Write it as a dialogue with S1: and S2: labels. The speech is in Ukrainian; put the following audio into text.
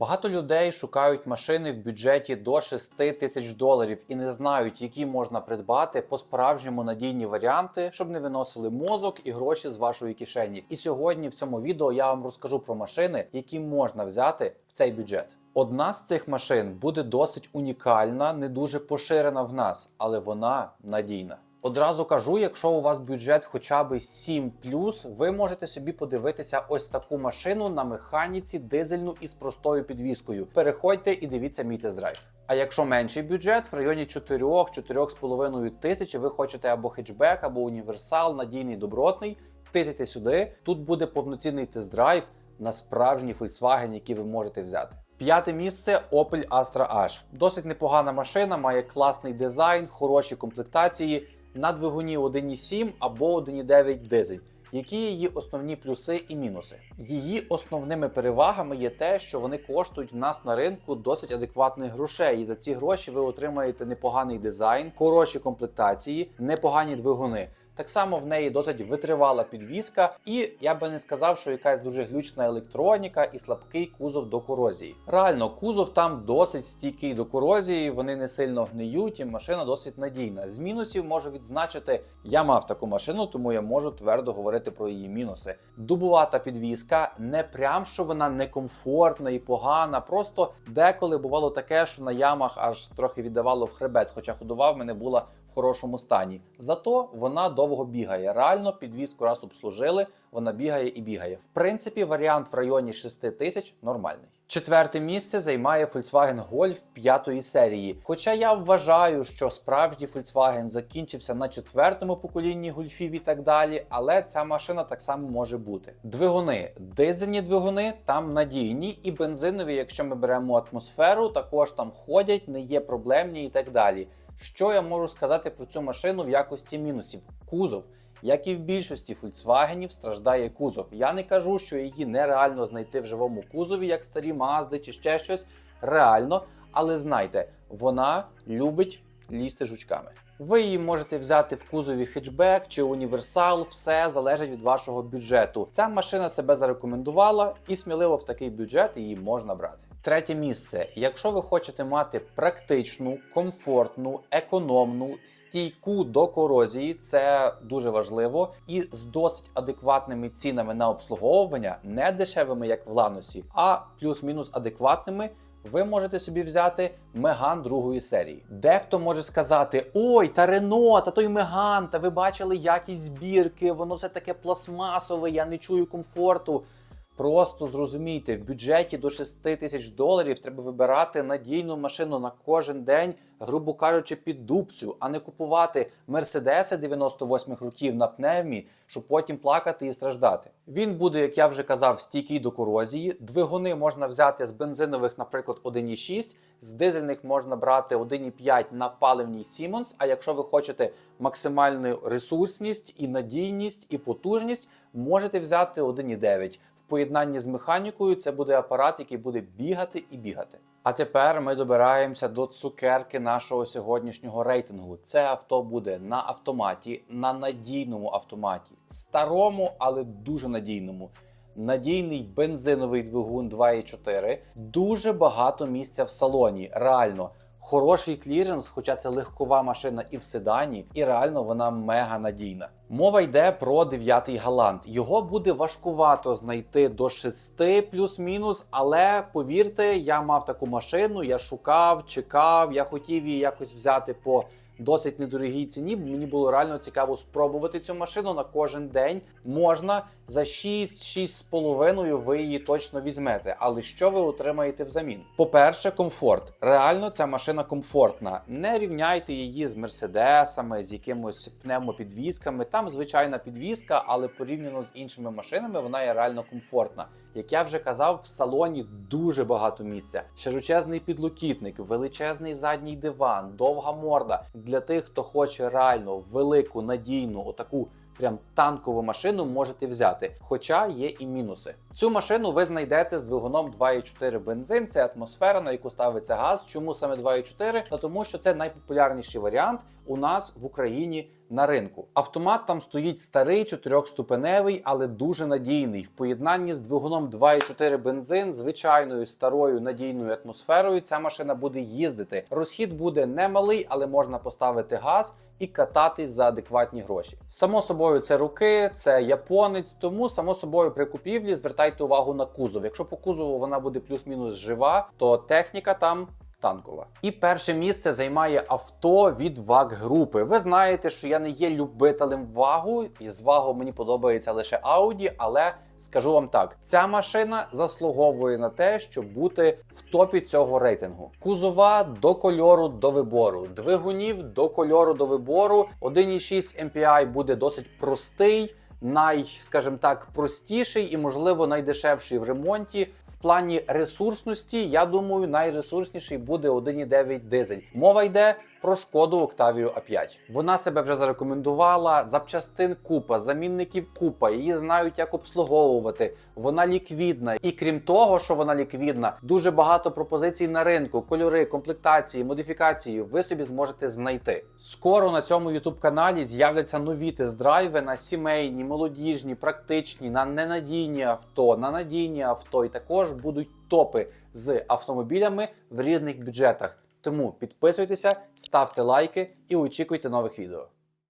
S1: Багато людей шукають машини в бюджеті до 6 тисяч доларів і не знають, які можна придбати по справжньому надійні варіанти, щоб не виносили мозок і гроші з вашої кишені. І сьогодні в цьому відео я вам розкажу про машини, які можна взяти в цей бюджет. Одна з цих машин буде досить унікальна, не дуже поширена в нас, але вона надійна. Одразу кажу, якщо у вас бюджет хоча б 7 ви можете собі подивитися ось таку машину на механіці дизельну із простою підвіскою. Переходьте і дивіться мій тест-драйв. А якщо менший бюджет в районі 4-4,5 тисяч, ви хочете або хетчбек, або універсал, надійний добротний, тисяйте сюди. Тут буде повноцінний тест-драйв на справжній Volkswagen, який ви можете взяти. П'яте місце Opel Astra H. Досить непогана машина, має класний дизайн, хороші комплектації на двигуні 1.7 або 1.9 дизель. Які її основні плюси і мінуси? Її основними перевагами є те, що вони коштують в нас на ринку досить адекватних грошей, і за ці гроші ви отримаєте непоганий дизайн, хороші комплектації, непогані двигуни. Так само в неї досить витривала підвіска, і я би не сказав, що якась дуже глючна електроніка і слабкий кузов до корозії. Реально, кузов там досить стійкий до корозії, вони не сильно гниють, і машина досить надійна. З мінусів можу відзначити, я мав таку машину, тому я можу твердо говорити про її мінуси. Дубувата підвіска, не прям що вона некомфортна і погана. Просто деколи бувало таке, що на ямах аж трохи віддавало в хребет, хоча ходова в мене була в хорошому стані. Зато вона довго бігає. Реально підвізку раз обслужили, вона бігає і бігає. В принципі, варіант в районі 6 тисяч нормальний. Четверте місце займає Volkswagen Golf п'ятої серії. Хоча я вважаю, що справжній Volkswagen закінчився на четвертому поколінні гольфів і так далі, але ця машина так само може бути. Двигуни, дизельні двигуни там надійні, і бензинові, якщо ми беремо атмосферу, також там ходять, не є проблемні і так далі. Що я можу сказати про цю машину в якості мінусів? Кузов. Як і в більшості Volkswagen, страждає кузов. Я не кажу, що її нереально знайти в живому кузові, як старі Мазди чи ще щось. Реально, але знайте, вона любить лізти жучками. Ви її можете взяти в кузові хетчбек чи універсал, все залежить від вашого бюджету. Ця машина себе зарекомендувала і сміливо в такий бюджет її можна брати. Третє місце. Якщо ви хочете мати практичну, комфортну, економну, стійку до корозії, це дуже важливо, і з досить адекватними цінами на обслуговування, не дешевими, як в Ланосі, а плюс-мінус адекватними. Ви можете собі взяти Меган другої серії. Дехто може сказати: Ой, та Рено, та той Меган, та ви бачили якість збірки, воно все таке пластмасове, я не чую комфорту. Просто зрозумійте, в бюджеті до 6 тисяч доларів треба вибирати надійну машину на кожен день, грубо кажучи, під дубцю, а не купувати мерседеси 98-х років на пневмі, щоб потім плакати і страждати. Він буде, як я вже казав, стійкий до корозії. Двигуни можна взяти з бензинових, наприклад, 1,6, з дизельних можна брати 1,5 на паливній Siemens, А якщо ви хочете максимальну ресурсність і надійність і потужність, можете взяти 1,9 поєднанні з механікою це буде апарат, який буде бігати і бігати. А тепер ми добираємося до цукерки нашого сьогоднішнього рейтингу. Це авто буде на автоматі, на надійному автоматі, старому, але дуже надійному. Надійний бензиновий двигун 2.4, дуже багато місця в салоні. Реально. Хороший кліренс, хоча це легкова машина і в седані, і реально вона мега надійна. Мова йде про 9-й галант. Його буде важкувато знайти до 6 плюс-мінус, але повірте, я мав таку машину, я шукав, чекав, я хотів її якось взяти по досить недорогій ціні. Мені було реально цікаво спробувати цю машину на кожен день. Можна за 6-6,5 ви її точно візьмете. Але що ви отримаєте взамін? По-перше, комфорт. Реально ця машина комфортна. Не рівняйте її з мерседесами, з якимось пневмопідвісками. Там звичайна підвізка, але порівняно з іншими машинами вона є реально комфортна. Як я вже казав, в салоні дуже багато місця. Широчезний підлокітник, величезний задній диван, довга морда. Для тих, хто хоче реально велику, надійну, отаку прям танкову машину можете взяти. Хоча є і мінуси. Цю машину ви знайдете з двигуном 2.4 бензин. Це атмосфера, на яку ставиться газ. Чому саме 2.4? Та тому, що це найпопулярніший варіант у нас в Україні на ринку. Автомат там стоїть старий, чотирьохступеневий, але дуже надійний. В поєднанні з двигуном 2.4 бензин, звичайною старою надійною атмосферою, ця машина буде їздити. Розхід буде немалий, але можна поставити газ і кататись за адекватні гроші. Само собою, це руки, це японець. Тому само собою при купівлі звертайте увагу на кузов. Якщо по кузову вона буде плюс-мінус жива, то техніка там танкова. І перше місце займає авто від ВАГ групи. Ви знаєте, що я не є любителем вагу, і з вагу мені подобається лише Audi, але скажу вам так: ця машина заслуговує на те, щоб бути в топі цього рейтингу. Кузова до кольору до вибору, двигунів до кольору до вибору. 1,6 MPI буде досить простий най, скажімо так, простіший і, можливо, найдешевший в ремонті. В плані ресурсності, я думаю, найресурсніший буде 1,9 дизель. Мова йде про шкоду Octavia A5. Вона себе вже зарекомендувала. Запчастин купа, замінників купа. Її знають, як обслуговувати. Вона ліквідна. І крім того, що вона ліквідна, дуже багато пропозицій на ринку, кольори, комплектації, модифікації ви собі зможете знайти. Скоро на цьому youtube каналі з'являться нові тест-драйви на сімейні, молодіжні, практичні, на ненадійні авто, на надійні авто. І також будуть топи з автомобілями в різних бюджетах. Тому підписуйтеся, ставте лайки і очікуйте нових відео.